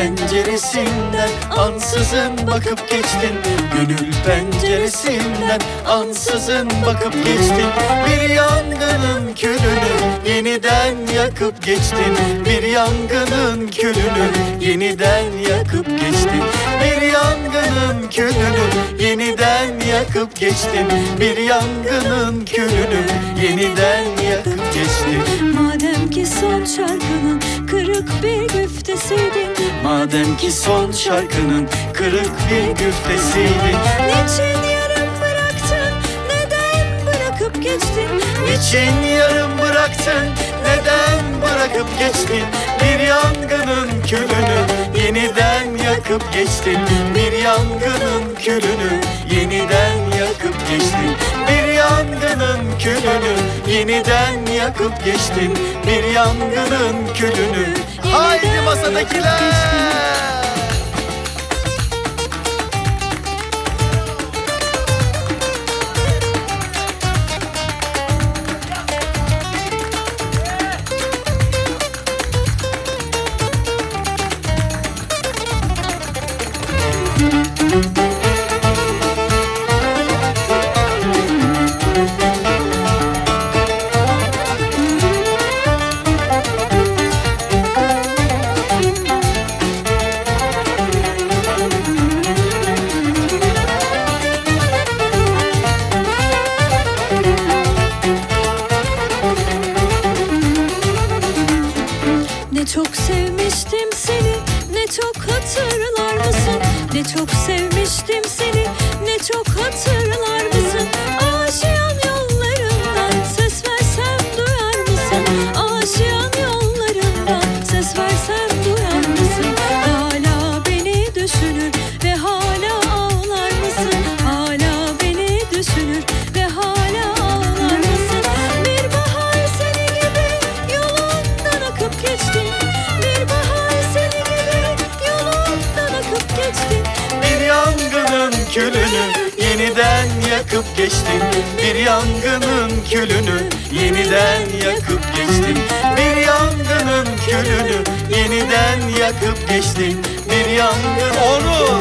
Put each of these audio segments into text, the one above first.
Penceresinden ansızın bakıp geçtin. Gönül penceresinden ansızın bakıp geçtin. Bir yangının külünü yeniden yakıp geçtin. Bir yangının külünü yeniden yakıp geçtin. Bir yangının külünü yeniden yakıp geçtin. Bir yangının külünü yeniden yakıp geçtin. Madem ki son şarkının kırık bir güftesiydin Madem ki son şarkının kırık bir güftesiydi. Niçin yarım bıraktın? Neden bırakıp geçtin? Niçin yarım bıraktın? Neden bırakıp geçtin? Bir yangının külünü yeniden yakıp geçtin. Bir yangının külünü yeniden yakıp geçtin. Bir yangının külünü. Yeniden yakıp geçtin Bir yangının külünü. Haydi masadakiler çok hatırlar mısın? Ne çok sevmiştim seni ne çok hatırlar mısın? Aşiyan yollarından ses versem duyar mısın? Aşiyan yollarından ses versem duyar mısın? Hala beni düşünür külünü yeniden yakıp geçtin Bir yangının külünü yeniden yakıp geçtin Bir yangının külünü yeniden yakıp geçtin Bir yangın onu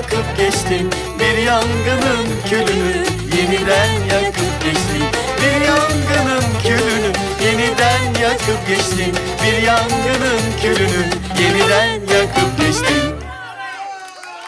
yakıp geçtin Bir yangının külünü yeniden yakıp geçtin Bir yangının külünü yeniden yakıp geçtin